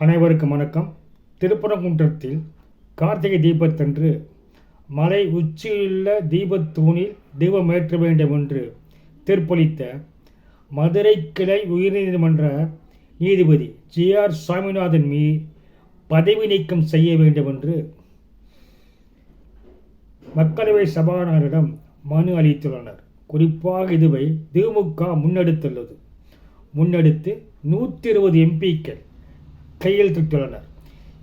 அனைவருக்கும் வணக்கம். திருப்பரங்குன்றத்தில் கார்த்திகை தீபத்தன்று மலை உச்சியுள்ள தீபத்தூணில் தீபம் ஏற்ற வேண்டும் என்று தீர்ப்பளித்த மதுரை கிளை உயர்நீதிமன்ற நீதிபதி ஜி ஆர் சுவாமிநாதன் மீ பதவி நீக்கம் செய்ய வேண்டும் என்று மக்களவை சபாநாயகரிடம் மனு அளித்துள்ளனர். குறிப்பாக இதுவை திமுக முன்னெடுத்துள்ளது. முன்னெடுத்து நூற்றி இருபது எம்பிக்கள் கையெழுத்திட்டுள்ளனர்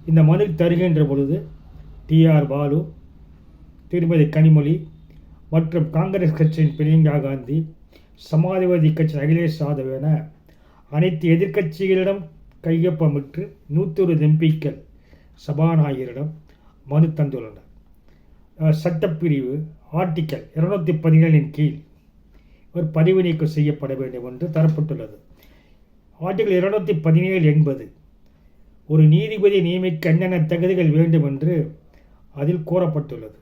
இந்த மனு தருகின்ற பொழுது டிஆர் பாலு திருமதி கனிமொழி மற்றும் காங்கிரஸ் கட்சியின் பிரியங்கா காந்தி சமாஜ்வாதி கட்சி அகிலேஷ் யாதவ் என அனைத்து எதிர்க்கட்சிகளிடம் கையொப்பமிட்டு நூற்றொரு எம்பிக்கள் சபாநாயகரிடம் மனு தந்துள்ளனர். சட்டப்பிரிவு ஆர்டிக்கல் இருநூத்தி பதினேழின் கீழ் ஒரு பதிவு நீக்கம் செய்யப்பட வேண்டும் என்று தரப்பட்டுள்ளது. ஆர்டிக்கல் இருநூத்தி பதினேழு என்பது ஒரு நீதிபதி நியமிக்க என்னென்ன தகுதிகள் வேண்டும் என்று அதில் கூறப்பட்டுள்ளது.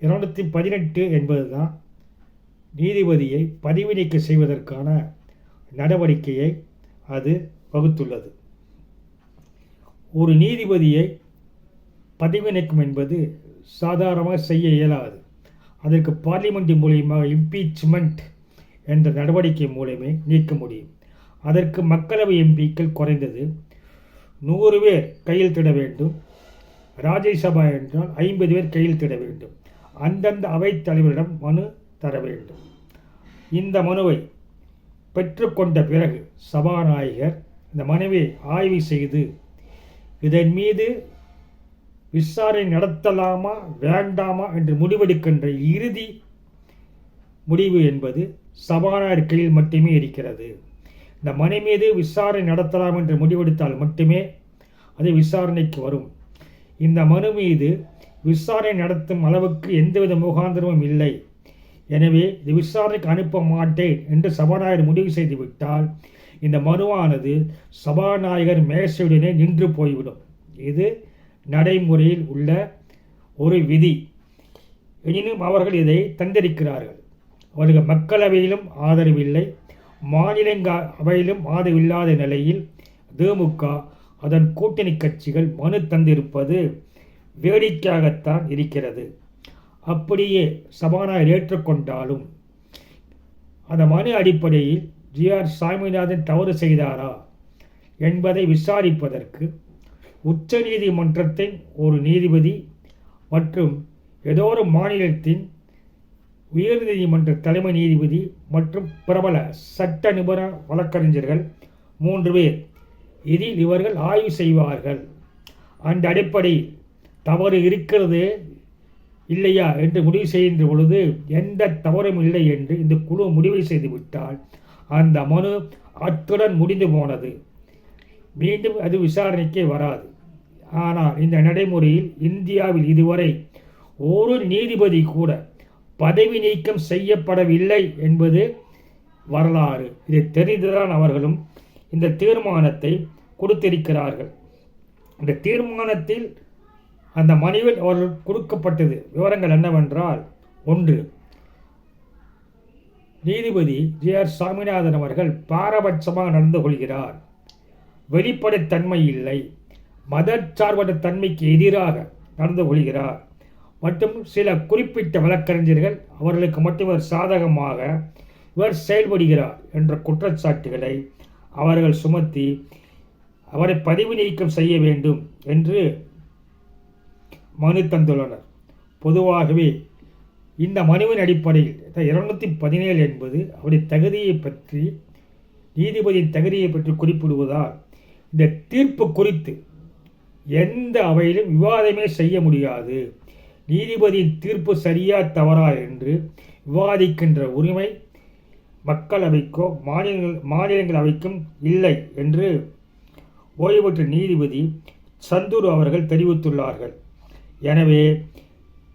இரண்டாயிரத்தி பதினெட்டு என்பதுதான் நீதிபதியை பதவி நீக்கம் செய்வதற்கான நடவடிக்கையை அது வகுத்துள்ளது. ஒரு நீதிபதியை பதவி நீக்கம் என்பது சாதாரணமாக செய்ய இயலாது. அதற்கு பார்லிமெண்ட் மூலியமாக இம்பீச்மெண்ட் என்ற நடவடிக்கை மூலமே நீக்க முடியும். அதற்கு மக்களவை எம்பிக்கள் குறைந்தது நூறு பேர் கையெழுத்திட வேண்டும். ராஜ்யசபா என்றால் ஐம்பது பேர் கையெழுத்திட வேண்டும். அந்தந்த அவைத் தலைவரிடம் மனு தர வேண்டும். இந்த மனுவை பெற்றுக்கொண்ட பிறகு சபாநாயகர் இந்த மனுவை ஆய்வு செய்து இதன் மீது விசாரணை நடத்தலாமா வேண்டாமா என்று முடிவெடுக்கின்ற இறுதி முடிவு என்பது சபாநாயகர் கையில் மட்டுமே இருக்கிறது. இந்த மனு மீது விசாரணை நடத்தலாம் என்று முடிவெடுத்தால் மட்டுமே அது விசாரணைக்கு வரும். இந்த மனு மீது விசாரணை நடத்தும் அளவுக்கு எந்தவித முகாந்திரமும் இல்லை. எனவே இது விசாரணைக்கு அனுப்ப மாட்டேன் என்று சபாநாயகர் முடிவு செய்துவிட்டால் இந்த மனுவானது சபாநாயகர் மேசையுடனே நின்று போய்விடும். இது நடைமுறையில் உள்ள ஒரு விதி. எனினும் அவர்கள் இதை தந்திருக்கிறார்கள். அவர்கள் மக்களவையிலும் ஆதரவில்லை மாநிலங்க அவையிலும் ஆதரவில்லாத நிலையில் திமுக அதன் கூட்டணி கட்சிகள் மனு தந்திருப்பது வேடிக்கையாகத்தான் இருக்கிறது. அப்படியே சபாநாயகர் ஏற்றுக்கொண்டாலும் அந்த மனு அடிப்படையில் ஜி ஆர் சாமிநாதன் தவறு செய்தாரா என்பதை விசாரிப்பதற்கு உச்சநீதிமன்றத்தின் ஒரு நீதிபதி மற்றும் ஏதோ ஒரு மாநிலத்தின் உயர்நீதிமன்ற தலைமை நீதிபதி மற்றும் பிரபல சட்ட நிபுணர் வழக்கறிஞர்கள் மூன்று பேர். இதில் இவர்கள் ஆய்வு செய்வார்கள். அந்த அடிப்படையில் தவறு இருக்கிறது இல்லையா என்று முடிவு செய்கின்ற பொழுது எந்த தவறும் இல்லை என்று இந்த குழு முடிவு செய்துவிட்டால் அந்த மனு அத்துடன் முடிந்து போனது. மீண்டும் அது விசாரணைக்கே வராது. ஆனால் இந்த நடைமுறையில் இந்தியாவில் இதுவரை ஒரு நீதிபதி கூட பதவி நீக்கம் செய்யப்படவில்லை என்பது வரலாறு. இதை தெரிந்துதான் அவர்களும் இந்த தீர்மானத்தை கொடுத்திருக்கிறார்கள். இந்த தீர்மானத்தில் அந்த மனுவில் அவர்கள் கொடுக்கப்பட்டது விவரங்கள் என்னவென்றால் ஒன்று நீதிபதி ஜே ஆர் சாமிநாதன் அவர்கள் பாரபட்சமாக நடந்து கொள்கிறார். வெளிப்படைத்தன்மை இல்லை. மதச்சார்பற்ற தன்மைக்கு எதிராக நடந்து கொள்கிறார். மற்றும் சில குறிப்பிட்ட வழக்கறிஞர்கள் அவர்களுக்கு மட்டும் இவர் சாதகமாக இவர் செயல்படுகிறார் என்ற குற்றச்சாட்டுகளை அவர்கள் சுமத்தி அவரை பதிவு நீக்கம் செய்ய வேண்டும் என்று மனு தந்துள்ளனர். பொதுவாகவே இந்த மனுவின் அடிப்படையில் இருநூத்தி பதினேழு என்பது அவருடைய தகுதியை பற்றி நீதிபதியின் தகுதியை பற்றி குறிப்பிடுவதால் இந்த தீர்ப்பு குறித்து எந்த அவையிலும் விவாதமே செய்ய முடியாது. நீதிபதியின் தீர்ப்பு சரியா தவறா என்று விவாதிக்கின்ற உரிமை மக்களவைக்கோ மாநில மாநிலங்களவைக்கும் இல்லை என்று ஓய்வு பெற்ற நீதிபதி சந்தூர் அவர்கள் தெரிவித்துள்ளார்கள். எனவே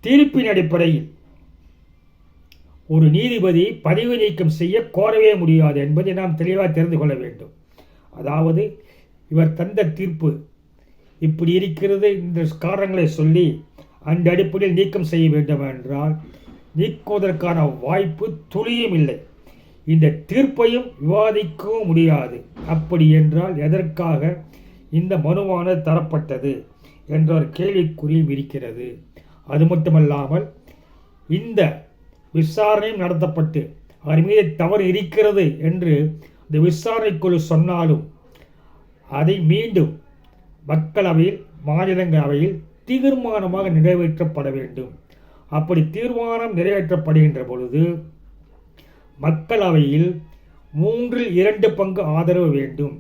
தீர்ப்பின் அடிப்படையில் ஒரு நீதிபதி பதவி நீக்கம் செய்ய கோரவே முடியாது என்பதை நாம் தெளிவாக தெரிந்து கொள்ள வேண்டும். அதாவது இவர் தந்த தீர்ப்பு இப்படி இருக்கிறது இந்த காரணங்களை சொல்லி அந்த அடிப்படையில் நீக்கம் செய்ய வேண்டும் என்றால் நீக்குவதற்கான வாய்ப்பு துளியும் இல்லை. இந்த தீர்ப்பையும் விவாதிக்கவும் முடியாது. அப்படி என்றால் எதற்காக இந்த மனுவானது தரப்பட்டது என்ற ஒரு கேள்விக்குறியும் இருக்கிறது. அது மட்டுமல்லாமல் இந்த விசாரணையும் நடத்தப்பட்டு அவர் மீது தவறு இருக்கிறது என்று இந்த விசாரணைக்குழு சொன்னாலும் அதை மீண்டும் மக்களவையில் மாநிலங்களவையில் தீர்மானமாக நிறைவேற்றப்பட வேண்டும். அப்படி தீர்மானம் நிறைவேற்றப்படுகின்ற பொழுது மக்களவையில் மூன்றில் இரண்டு பங்கு ஆதரவு வேண்டும்.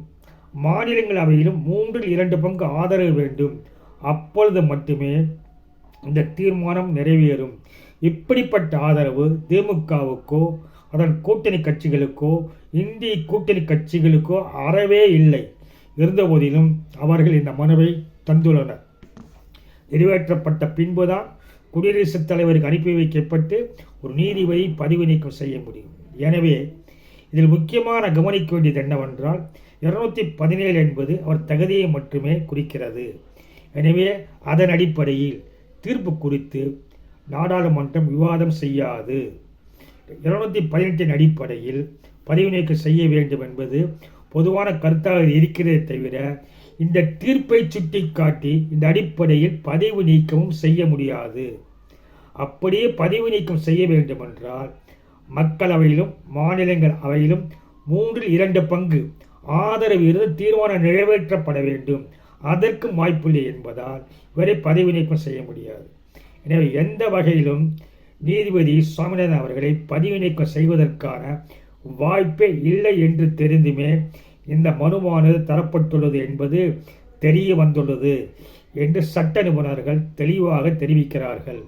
மாநிலங்களவையிலும் மூன்றில் இரண்டு பங்கு ஆதரவு வேண்டும். அப்பொழுது மட்டுமே இந்த தீர்மானம் நிறைவேறும். இப்படிப்பட்ட ஆதரவு திமுகவுக்கோ அதன் கூட்டணி கட்சிகளுக்கோ இந்திய கூட்டணி கட்சிகளுக்கோ அறவே இல்லை. இருந்தபோதிலும் அவர்கள் இந்த மனுவை தந்துள்ளனர். நிறைவேற்றப்பட்ட பின்புதான் குடியரசுத் தலைவருக்கு அனுப்பி வைக்கப்பட்டு ஒரு நீதிபதி பதிவு நீக்கம் செய்ய முடியும். எனவே இதில் முக்கியமான கவனிக்க வேண்டியது என்னவென்றால் இருநூத்தி பதினேழு என்பது அவர் தகுதியை மட்டுமே குறிக்கிறது. எனவே அதன் அடிப்படையில் தீர்ப்பு குறித்து நாடாளுமன்றம் விவாதம் செய்யாது. இருநூத்தி பதினெட்டின் அடிப்படையில் பதிவு நீக்கம் செய்ய வேண்டும் என்பது பொதுவான கருத்தாக இருக்கிறதே தவிர இந்த தீர்ப்பை சுட்டிக்காட்டி இந்த அடிப்படையில் பதிவு நீக்கமும் செய்ய முடியாது. அப்படியே பதிவு நீக்கம் செய்ய வேண்டுமென்றால் மக்களவையிலும் மாநிலங்கள் அவையிலும் மூன்றில் இரண்டு பங்கு ஆதரவு இருந்து தீர்மானம் நிறைவேற்றப்பட வேண்டும். அதற்கும் வாய்ப்பில்லை என்பதால் இவரை பதவி நீக்கம் செய்ய முடியாது. எனவே எந்த வகையிலும் நீதிபதி சுவாமிநாதன் அவர்களை பதவி நீக்கம் செய்வதற்கான வாய்ப்பே இல்லை என்று தெரிந்துமே இந்த மனுவானது தரப்பட்டுள்ளது என்பது தெரிய வந்துள்ளது என்று சட்ட நிபுணர்கள் தெளிவாக தெரிவிக்கிறார்கள்.